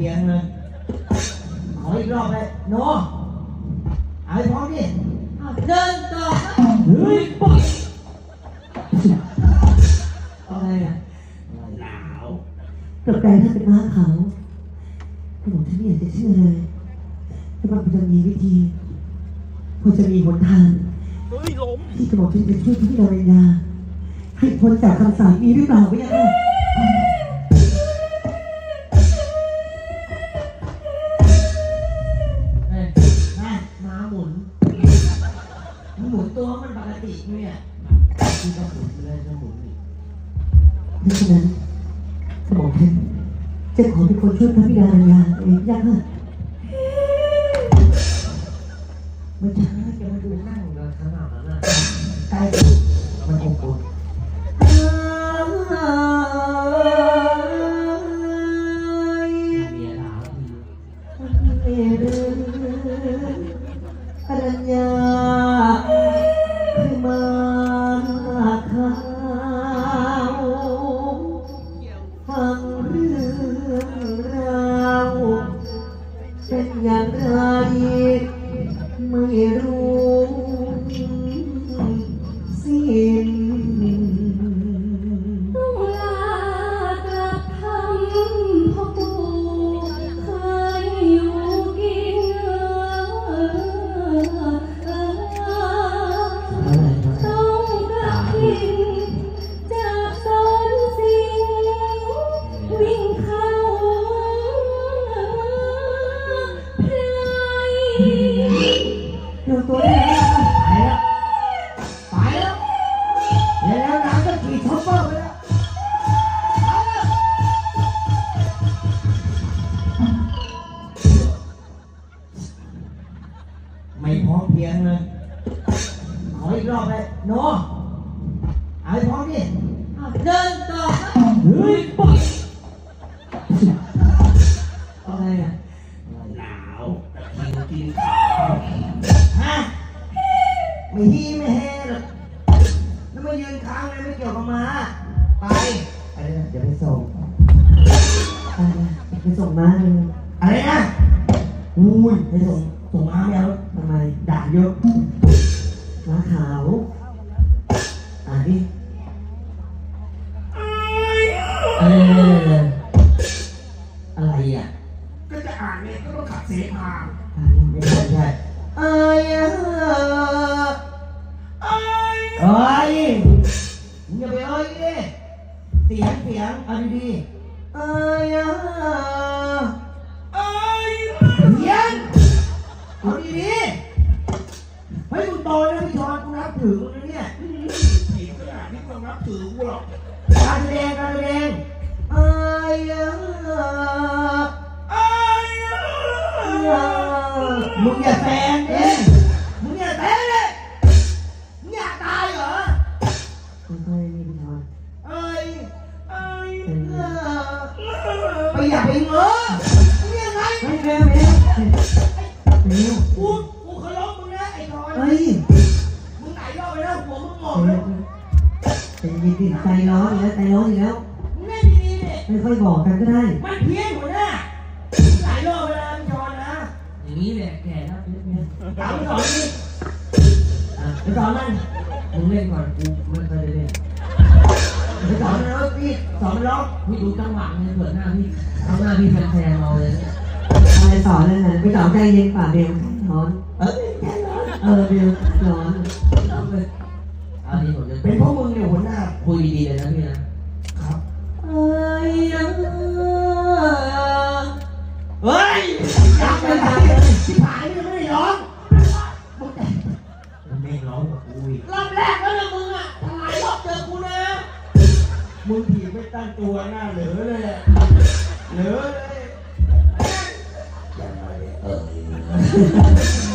พียงเลยขออีกรอบเลยโนเอาให้พร้อมดิเอาเดินต่อเฮ้ยปุ๊บอะไรอะหนาวตกใจถ้าเป็นม้าขาวกระหม่อมฉันไม่อยากจะเชื่อเลยแต่ว่ามันจะมีวิธีพอจะมีหนทางที่กระหม่อมฉันจะช่วยพี่ดาริยาให้พ้นจากคำสาปนี้หรือเปล่าไม่ยังไมันปกติเนี่ยที่ก็หมุนไปเลยจะหมุนอีกดังนั้นกระหม่อมฉันจะขอเป็นคนช่วยพระบิดาริยาเองยังไงไม่ใช่จะมาดูนั่งกันขนาดนั้นน่ะ ออีกรอบเลยโนเอาให้พร้อมดิเอาเดินต่อเฮ้ยปุ๊บอะไรอะหนาวกินกินข้าวฮะไม่ฮีไม่แฮหรอกแล้วมายืนค้างเลยไม่เกี่ยวกับมา ไปอะไรนะเดี๋ยวไปส่งไปนะไปส่งม้าเลยอะไรนะอุ้ยไปส่งส่งมาไม่เอาทำไมด่าเยอะ เอออะไรอะก็จะอ่านเนี่ยก็ต้องขัดเสพาอ่านยังไม่ใช่ไม่ใช่เอ้ยเอ้ยเอ้ยเอ้ยมึงอย่าไปเอ้ยดิเสียงเสียงเอาดีๆเอ้ยเอ้ยเอ้ยเสียงเอาดีๆเฮ้ยมึงโตแล้วพี่ชอนกูนับถือมึงนะเนี่ยผีขนาดนี้มึงนับถือกูหรอกการแสดงการแสดง มึงอย่าแซงดิมึงอย่าแซงดิมึงอยากตายเหรอค่อยๆนี่พี่ชอนเอ้ยเอ้ยเป็นเออไปอย่าไปเงอมึงยังไงเฮ้ยเร็วเร็วเร็วกูกูเคารพมึงนะไอ้ทอนเฮ้ยมึงไหนรอบไปแล้วหัวมึงหมอบเร็แล้ววเป็นยินดีใจร้อนอีกแล้วใจร้อนอีกแล้วมึงเล่นดีๆดิ ไม่ค่อยบอกกันก็ได้ มันเพี้ยนหัวหน้าหลายรอบไปแล้วพี่ชอนนะอย่างนี้แหละแก่แล้วเพี้ยนถามไปสอนดิไปสอนมันๆมึงเล่นก่อนกูไม่เคยได้เล่นไปสอนมันแล้วพี่สอนมันร้องพี่ดูจังหวะเนี่ยเผื่อหน้าพี่ข้างหน้าพี่แฟนๆเราเลยเนี่ยอะไรสอนเลยนะไปสอนใจเย็นป่าเบลร้อนเอ้ยแค่ร้อนเออเบลร้อนเอาเลยเอาดีผมจะเป็นเพราะมึงเนี่ยหัวหน้าคุยดีๆเลยนะพี่นะ มึงถีบไม่ตั้งตัวหน้าเหลือเลยอะเหลือเลย ยังไงเออ